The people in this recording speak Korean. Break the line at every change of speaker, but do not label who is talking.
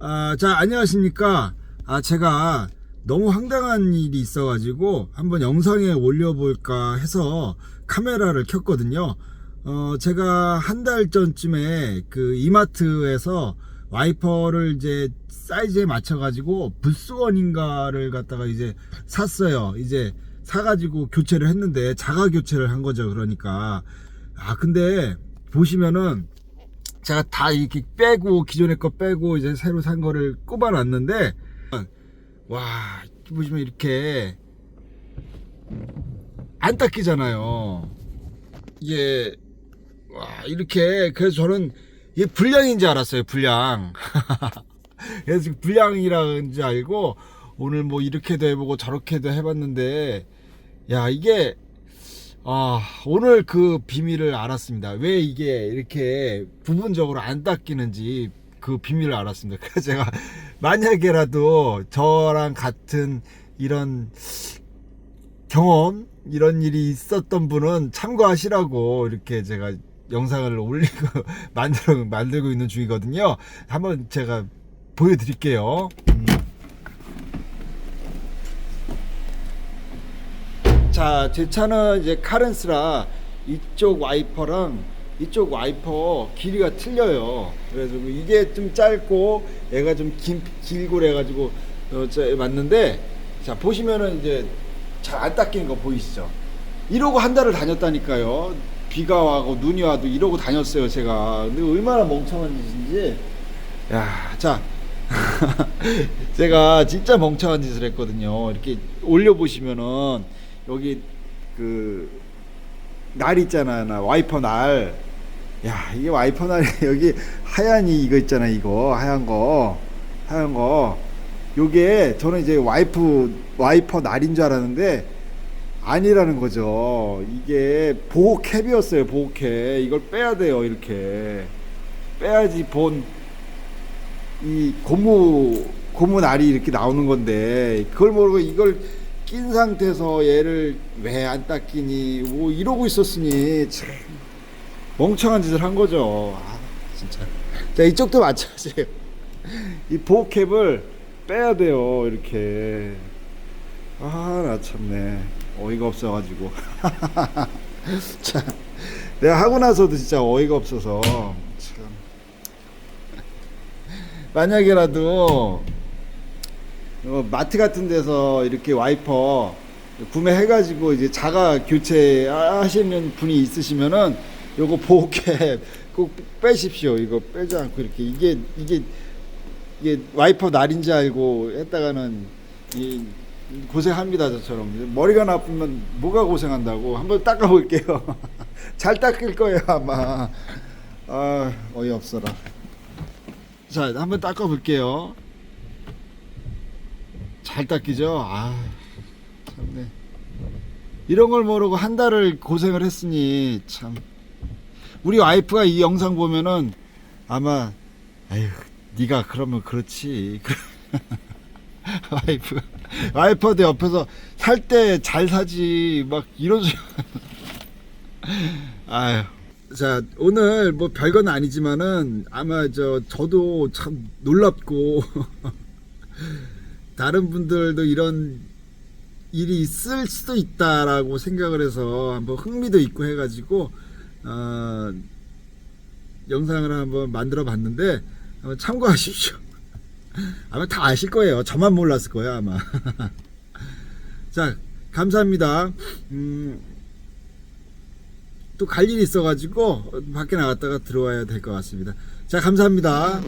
아, 자, 안녕하십니까. 아, 제가 너무 황당한 일이 있어가지고 한번 영상에 올려볼까 해서 카메라를 켰거든요. 어, 제가 한 달 전쯤에 그 이마트에서 와이퍼를 이제 사이즈에 맞춰가지고 부스원인가를 갖다가 이제 샀어요. 이제 사가지고 교체를 했는데 자가 교체를 한 거죠. 그러니까. 아, 근데 보시면은 제가 다 이렇게 빼고 기존의 거 빼고 이제 새로 산 거를 꼽아놨는데 와 보시면 이렇게 안 닦이잖아요. 이게 와 이렇게 그래서 저는 이게 불량인 줄 알았어요 불량. 그래서 불량이라는 줄 알고 오늘 뭐 이렇게도 해보고 저렇게도 해봤는데 야 이게 아, 오늘 그 비밀을 알았습니다. 왜 이게 이렇게 부분적으로 안 닦이는지 그 비밀을 알았습니다. 그래서 제가 만약에라도 저랑 같은 이런 경험, 이런 일이 있었던 분은 참고하시라고 이렇게 제가 영상을 올리고 만들어, 만들고 있는 중이거든요. 한번 제가 보여드릴게요. 음. 자, 제 차는 이제 카렌스라 이쪽 와이퍼랑 이쪽 와이퍼 길이가 틀려요. 그래서 이게 좀 짧고 얘가 좀 긴, 길고 그래가지고 어, 저 맞는데 자 보시면은 이제 잘 안 닦이는 거 보이시죠? 이러고 한 달을 다녔다니까요. 비가 와고 눈이 와도 이러고 다녔어요 제가. 근데 얼마나 멍청한 짓인지. 야, 자. 제가 진짜 멍청한 짓을 했거든요. 이렇게 올려 보시면은 여기 그 날 있잖아 나 와이퍼 날. 야 이게 와이퍼 날이 여기 하얀이 이거 있잖아 이거 하얀 거 하얀 거. 요게 저는 이제 와이프 와이퍼 날인 줄 알았는데 아니라는 거죠. 이게 보호 캡이었어요. 보호 캡. 이걸 빼야 돼요. 이렇게 빼야지 본 이 고무 고무 날이 이렇게 나오는 건데 그걸 모르고 이걸 낀 상태에서 얘를 왜 안 닦이니 뭐 이러고 있었으니 참 멍청한 짓을 한 거죠. 아 진짜. 자 이쪽도 마찬가지예요. 이 보호캡을 빼야 돼요. 이렇게. 아 나 참네 어이가 없어가지고. 자 내가 하고 나서도 진짜 어이가 없어서 참. 만약에라도 어, 마트 같은 데서 이렇게 와이퍼 구매해가지고 이제 자가 교체 하시는 분이 있으시면은 요거 보호캡 꼭 빼십시오. 이거 빼지 않고 이렇게 이게 이게 이게 와이퍼 날인지 알고 했다가는 이 고생합니다 저처럼 머리가 나쁘면 뭐가 고생한다고 한번 닦아볼게요. 잘 닦일 거예요 아마. 아 어이 없어라. 자 한번 닦아볼게요. 잘 닦이죠? 아, 참네. 이런 걸 모르고 한 달을 고생을 했으니 참. 우리 와이프가 이 영상 보면은 아마 아유, 네가 그러면 그렇지. 와이프 와이프도 옆에서 살 때 잘 사지 막 이러죠. 아유. 자 오늘 뭐 별건 아니지만은 아마 저 저도 참 놀랍고 다른 분들도 이런 일이 있을 수도 있다라고 생각을 해서 한번 흥미도 있고 해가지고 어, 영상을 한번 만들어 봤는데 한번 참고하십시오. 아마 다 아실 거예요. 저만 몰랐을 거예요 아마. 자 감사합니다. 음, 또 갈 일이 있어가지고 밖에 나갔다가 들어와야 될 것 같습니다. 자 감사합니다.